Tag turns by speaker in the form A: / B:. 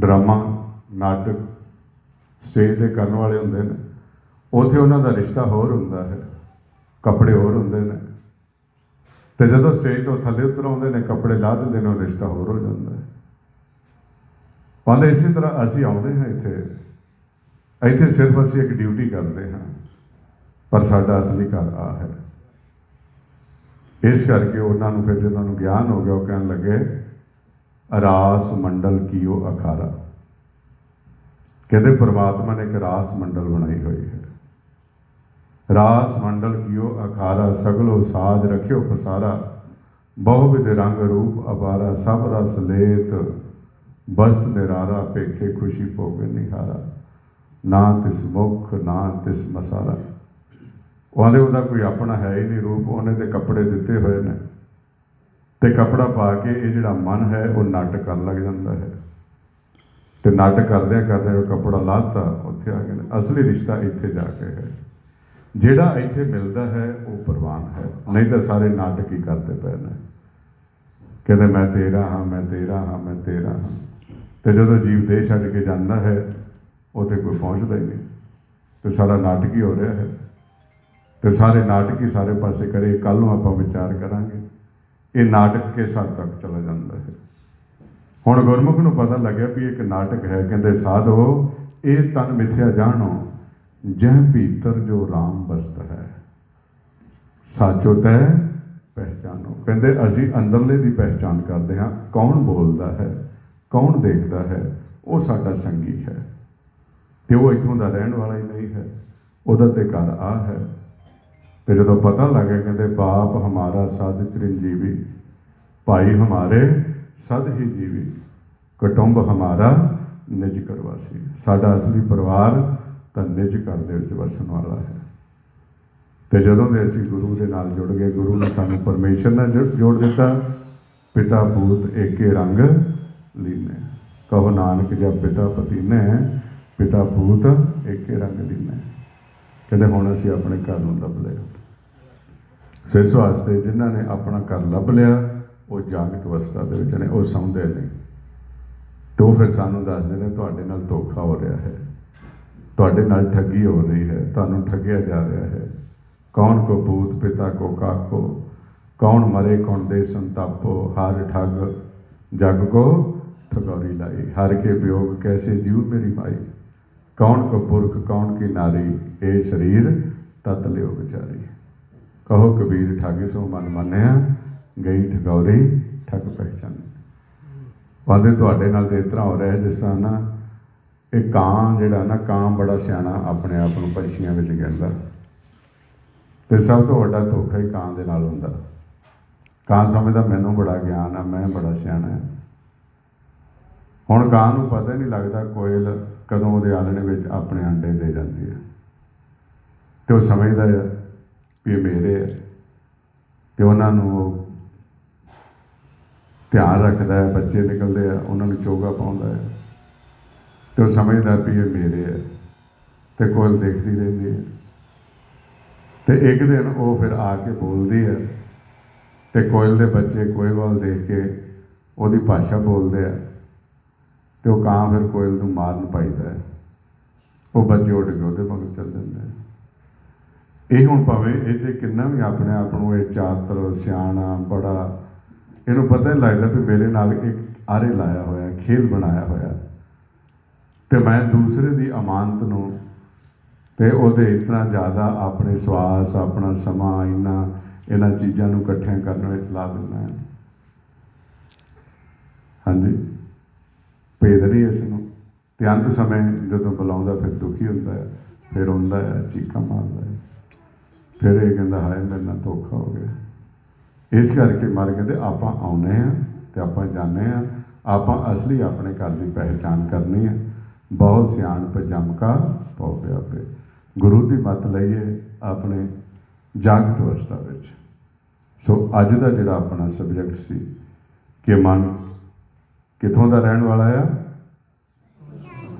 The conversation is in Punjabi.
A: ਡਰਾਮਾ, ਨਾਟਕ, ਸਟੇਜ ਤੇ ਕਰਨ ਵਾਲੇ ਹੁੰਦੇ ਨੇ। ਉੱਥੇ ਉਹਨਾਂ ਦਾ ਰਿਸ਼ਤਾ ਹੋਰ ਹੁੰਦਾ ਹੈ, ਕੱਪੜੇ ਹੋਰ ਹੁੰਦੇ ਨੇ। ਤੇ ਜਦੋਂ ਸਟੇਜ ਤੋਂ ਥੱਲੇ ਉਤਰ ਆਉਂਦੇ ਨੇ, ਕੱਪੜੇ ਲਾਹ ਦਿੰਦੇ ਨੇ, ਉਹ ਰਿਸ਼ਤਾ ਹੋਰ ਹੋ ਜਾਂਦਾ ਹੈ। ਕਹਿੰਦੇ ਇਸੇ ਤਰ੍ਹਾਂ ਅਸੀਂ ਆਉਂਦੇ ਹਾਂ ਇੱਥੇ। ਇੱਥੇ ਸਿਰਫ ਅਸੀਂ ਇੱਕ ਡਿਊਟੀ ਕਰਦੇ ਹਾਂ, ਪਰ ਸਾਡਾ ਅਸਲੀ ਘਰ ਆ ਹੈ। ਇਸ ਕਰਕੇ ਉਹਨਾਂ ਨੂੰ ਫਿਰ ਜਦੋਂ ਨੂੰ ਗਿਆਨ ਹੋ ਗਿਆ, ਉਹ ਕਹਿਣ ਲੱਗੇ ਰਾਸ ਮੰਡਲ ਕੀਓ ਅਖਾਰਾ। ਕਹਿੰਦੇ ਪ੍ਰਮਾਤਮਾ ਨੇ ਇੱਕ ਰਾਸ ਮੰਡਲ ਬਣਾਈ ਹੋਈ ਹੈ। ਰਾਸ ਮੰਡਲ ਕੀਓ ਅਖਾਰਾ, ਸਗਲੋ ਸਾਜ ਰਖਿਓ ਪਸਾਰਾ। ਬਹੁ ਵਿਦ ਰੰਗ ਰੂਪ ਅਪਾਰਾ, ਸਭ ਰਸ ਲੇਤ ਬਸ ਨਿਰਾਰਾ ਪੇਖੇ ਖੁਸ਼ੀ ਭੋਗ ਨਿਹਾਰਾ। ਨਾ ਤਿਸ ਮੁਖ, ਨਾ ਤਿਸ ਮਸਾਰਾ। ਉਹਦੇ ਉਹਦਾ ਕੋਈ ਆਪਣਾ ਹੈ ਹੀ ਨਹੀਂ ਰੂਪ, ਉਹਨੇ ਤੇ ਕੱਪੜੇ ਦਿੱਤੇ ਹੋਏ ਨੇ। ਤੇ ਕੱਪੜਾ ਪਾ ਕੇ ਇਹ ਜਿਹੜਾ ਮਨ ਹੈ, ਉਹ ਨਾਟਕ ਕਰਨ ਲੱਗ ਜਾਂਦਾ ਹੈ। ਤੇ ਨਾਟਕ ਕਰਦਿਆਂ ਕਰਦਿਆਂ ਉਹ ਕੱਪੜਾ ਲਾਤਾ, ਉੱਥੇ ਆ ਕੇ ਅਸਲੀ ਰਿਸ਼ਤਾ ਇੱਥੇ ਜਾ ਕੇ ਹੈ। ਜਿਹੜਾ ਇੱਥੇ ਮਿਲਦਾ ਹੈ, ਉਹ ਪ੍ਰਵਾਨ ਹੈ। ਨਹੀਂ ਤਾਂ ਸਾਰੇ ਨਾਟਕ ਹੀ ਕਰਦੇ ਪਏ ਨੇ। ਕਹਿੰਦੇ, ਮੈਂ ਤੇਰਾ ਹਾਂ, ਮੈਂ ਤੇਰਾ ਹਾਂ, ਮੈਂ ਤੇਰਾ ਹਾਂ। ਤੇ ਜਦੋਂ ਜੀਵ ਦੇ ਛੱਡ ਕੇ ਜਾਂਦਾ ਹੈ, ਉੱਥੇ ਕੋਈ ਪਹੁੰਚਦਾ ਹੀ ਨਹੀਂ। ਤੇ ਸਾਰਾ ਨਾਟਕ ਹੀ ਹੋ ਰਿਹਾ ਹੈ। ਤੇ ਸਾਰੇ ਨਾਟਕ ਹੀ ਸਾਰੇ ਪਾਸੇ ਕਰੇ ਕੱਲ ਨੂੰ ਆਪਾਂ ਵਿਚਾਰ ਕਰਾਂਗੇ। ਇਹ ਨਾਟਕ ਕਿਸ ਹੱਦ ਤੱਕ ਚਲਾ ਜਾਂਦਾ ਹੈ। ਹੁਣ ਗੁਰਮੁਖ ਨੂੰ ਪਤਾ ਲੱਗਿਆ ਵੀ ਇੱਕ ਨਾਟਕ ਹੈ, ਕਹਿੰਦੇ, ਸਾਧੋ, ਇਹ ਤਨ ਮਿਥਿਆ ਜਾਣੋ, ਜਹ ਭੀਤਰ ਜੋ ਰਾਮ ਬਸਤ ਹੈ। ਸਾਚੋ ਤੈ ਪਹਿਚਾਨੋ। ਕਹਿੰਦੇ, ਅਸੀਂ ਅੰਦਰਲੇ ਦੀ ਪਹਿਚਾਨ ਕਰਦੇ ਹਾਂ। ਕੌਣ ਬੋਲਦਾ ਹੈ? ਕੌਣ ਦੇਖਦਾ ਹੈ? ਉਹ ਸਾਡਾ ਸੰਗੀ ਹੈ। ਤੇ ਉਹ ਇੱਥੋਂ ਦਾ ਰਹਿਣ ਵਾਲਾ ਹੀ ਨਹੀਂ ਹੈ। ਉਹਦਾ ਤੇ ਘਰ ਆ ਹੈ। ਤੇ ਜਦੋਂ ਪਤਾ ਲੱਗਿਆ ਕਹਿੰਦੇ, ਬਾਪ ਹਮਾਰਾ ਸਦ ਚਰਨਜੀਵੀ ਭਾਈ ਹਮਾਰੇ ਸਦ ਹੀ ਜੀਵੀ, ਕਟੁੰਬ ਹਮਾਰਾ ਨਿਜ ਕਰਵਾਸੀ ਸਾਡਾ ਅਸਲੀ ਪਰਿਵਾਰ ਤਾਂ ਨਿਜ ਘਰ ਦੇ ਵਿੱਚ ਵਸਣ ਵਾਲਾ ਹੈ। ਤੇ ਜਦੋਂ ਦੇ ਅਸੀਂ ਗੁਰੂ ਦੇ ਨਾਲ ਜੁੜ ਗਏ, ਗੁਰੂ ਨੇ ਸਾਨੂੰ ਪਰਮੇਸ਼ਰ ਨਾਲ ਜੁੜ- ਜੋੜ ਦਿੱਤਾ। ਪਿਤਾ ਪੂਤ ਏਕੇ ਰੰਗ ਲੀਨੇ। ਕਹੋ ਨਾਨਕ ਜਬ ਪਿਤਾ ਪਤੀ ਨੇ ਪਿਤਾ ਪੂਤ ਏਕੇ ਰੰਗ ਲੀਨੇ। ਕਹਿੰਦੇ ਹੁਣ ਅਸੀਂ ਆਪਣੇ ਘਰ ਨੂੰ ਲੱਭ ਲਿਆ। ਫਿਰ ਇਸ ਵਾਸਤੇ ਜਿਨ੍ਹਾਂ ਨੇ ਆਪਣਾ ਘਰ ਲੱਭ ਲਿਆ, ਉਹ ਜਾਗਤ ਅਵਸਥਾ ਦੇ ਵਿੱਚ ਨੇ, ਉਹ ਸੌਂਦੇ ਨੇ। ਤੇ ਫਿਰ ਸਾਨੂੰ ਦੱਸਦੇ ਨੇ, ਤੁਹਾਡੇ ਨਾਲ ਧੋਖਾ ਹੋ ਰਿਹਾ ਹੈ। ਤੁਹਾਡੇ ਨਾਲ ਠੱਗੀ ਹੋ ਰਹੀ ਹੈ, ਤੁਹਾਨੂੰ ਠੱਗਿਆ ਜਾ ਰਿਹਾ ਹੈ। ਕੌਣ ਕੋ ਭੂਤ ਪਿਤਾ ਕੋ ਕਾਕੋ, ਕੌਣ ਮਰੇ ਕੌਣ ਦੇ ਸੰਤਾਪੋ, ਹਰ ਠੱਗ ਜਗ ਕੋ ਠਗੌਰੀ ਲਾਈ। ਹਰ ਕੇ ਵਿਯੋਗ ਕੈਸੇ ਜੀਉ ਮੇਰੀ ਮਾਈ? ਕੌਣ ਕੋ ਪੁਰਖ, ਕੌਣ ਕੀ ਨਾਰੀ? ਇਹ ਸਰੀਰ ਤਤ ਲਿਓ ਵਿਚਾਰੀ। ਕਹੋ ਕਬੀਰ ਠਾਗੇ ਸੋ ਮਨ ਮੰਨਿਆ, ਗਈ ਠਗੌਰੀ ਠੱਗ ਪਹਿਚਾਨੀ। ਵਾਦੇ ਤੁਹਾਡੇ ਨਾਲ ਤੇ ਇਸ ਤਰ੍ਹਾਂ ਹੋ ਰਿਹਾ ਹੈ, ਜਿਸ ਤਰ੍ਹਾਂ ਨਾ ਇਹ ਕਾਂ ਜਿਹੜਾ ਨਾ, ਕਾਂ ਬੜਾ ਸਿਆਣਾ ਆਪਣੇ ਆਪ ਨੂੰ ਪੰਛੀਆਂ ਵਿੱਚ ਕਹਿੰਦਾ ਤੇ ਸਭ ਤੋਂ ਵੱਡਾ ਧੋਖਾ ਹੀ ਕਾਂ ਦੇ ਨਾਲ ਹੁੰਦਾ। ਕਾਂ ਸਮਝਦਾ ਮੈਨੂੰ ਬੜਾ ਗਿਆਨ ਆ, ਮੈਂ ਬੜਾ ਸਿਆਣਾ ਹਾਂ। ਹੁਣ ਕਾਂ ਨੂੰ ਪਤਾ ਹੀ ਨਹੀਂ ਲੱਗਦਾ ਕੋਇਲ ਕਦੋਂ ਉਹਦੇ ਆਲਣੇ ਵਿੱਚ ਆਪਣੇ ਅੰਡੇ ਦੇ ਜਾਂਦੀ ਹੈ। ਤੇ ਉਹ ਸਮਝਦਾ ਹੈ ਵੀ ਇਹ ਮੇਰੇ ਹੈ ਤੇ ਉਹਨਾਂ ਨੂੰ ਉਹ ਧਿਆਨ ਰੱਖਦਾ ਹੈ, ਬੱਚੇ ਨਿਕਲਦੇ ਆ, ਉਹਨਾਂ ਨੂੰ ਚੋਗਾ ਪਾਉਂਦਾ ਹੈ। ਤੇ ਉਹ ਸਮਝਦਾ ਵੀ ਇਹ ਮੇਰੇ ਹੈ ਤੇ ਕੋਇਲ ਦੇਖਦੀ ਰਹਿੰਦੀ ਹੈ। ਤੇ ਇੱਕ ਦਿਨ ਉਹ ਫਿਰ ਆ ਕੇ ਬੋਲਦੀ ਹੈ ਤੇ ਕੋਇਲ ਦੇ ਬੱਚੇ ਕੋਇਲ ਵੱਲ ਦੇਖ ਕੇ ਉਹਦੀ ਭਾਸ਼ਾ ਬੋਲਦੇ ਆ ਤੇ ਉਹ ਕਾਂ ਫਿਰ ਕੋਇਲ ਨੂੰ ਮਾਰਨ ਪਾਈਦਾ ਉਹ ਬੱਚੇ ਉੱਡ ਕੇ ਉਹਦੇ ਮਗਰ ਚੱਲ ਜਾਂਦੇ ਆ। ਇਹ ਹੁਣ ਭਾਵੇਂ ਇਹਦੇ ਕਿੰਨਾ ਵੀ ਆਪਣੇ ਆਪ ਨੂੰ ਇਹ ਚਾਤਰ, ਸਿਆਣਾ, ਬੜਾ, ਇਹਨੂੰ ਪਤਾ ਨਹੀਂ ਲੱਗਦਾ ਵੀ ਮੇਰੇ ਨਾਲ ਇੱਕ ਆਰੇ ਲਾਇਆ ਹੋਇਆ, ਖੇਲ ਬਣਾਇਆ ਹੋਇਆ। ਤੇ ਮੈਂ ਦੂਸਰੇ ਦੀ ਅਮਾਨਤ ਨੂੰ ਤੇ ਉਹਦੇ ਇਤਨਾ ਜ਼ਿਆਦਾ ਆਪਣੇ ਸਵਾਸ, ਆਪਣਾ ਸਮਾਂ, ਇੰਨਾ, ਇਹਨਾਂ ਚੀਜ਼ਾਂ ਨੂੰ ਇਕੱਠਿਆਂ ਕਰਨ ਵਿੱਚ ਲਾ ਦਿੰਦਾ ਹੈ। ਹਾਂਜੀ। ਭੇਦ ਨਹੀਂ ਇਸ ਨੂੰ। ਤੇ ਅੰਤ ਸਮੇਂ ਜਦੋਂ ਬੁਲਾਉਂਦਾ, ਫਿਰ ਦੁਖੀ ਹੁੰਦਾ ਹੈ, ਫਿਰ ਹੁੰਦਾ ਹੈ, ਚੀਕਾਂ ਮਾਰਦਾ ਹੈ। ਫਿਰ ਇਹ ਕਹਿੰਦਾ, ਹਾਏ, ਮੇਰੇ ਨਾਲ ਧੋਖਾ ਹੋ ਗਿਆ। ਇਸ ਕਰਕੇ ਮਰ ਕਹਿੰਦੇ, ਆਪਾਂ ਆਉਨੇ ਆ ਤੇ ਆਪਾਂ ਜਾਣੇ ਆ। ਆਪਾਂ ਅਸਲੀ ਆਪਣੇ ਘਰ ਦੀ ਪਹਿਚਾਨ ਕਰਨੀ ਹੈ ਬਹੁਤ ਸਿਆਣ ਜਮ ਕਾ ਪਿਆ ਪੇ ਗੁਰੂ ਦੀ ਮੱਤ ਲਈਏ ਆਪਣੇ ਜਾਗਤ ਅਵਸਥਾ ਵਿੱਚ। ਸੋ ਅੱਜ ਦਾ ਜਿਹੜਾ ਆਪਣਾ ਸਬਜੈਕਟ ਸੀ, ਕਿ ਮਨ ਕਿੱਥੋਂ ਦਾ ਰਹਿਣ ਵਾਲਾ ਆ?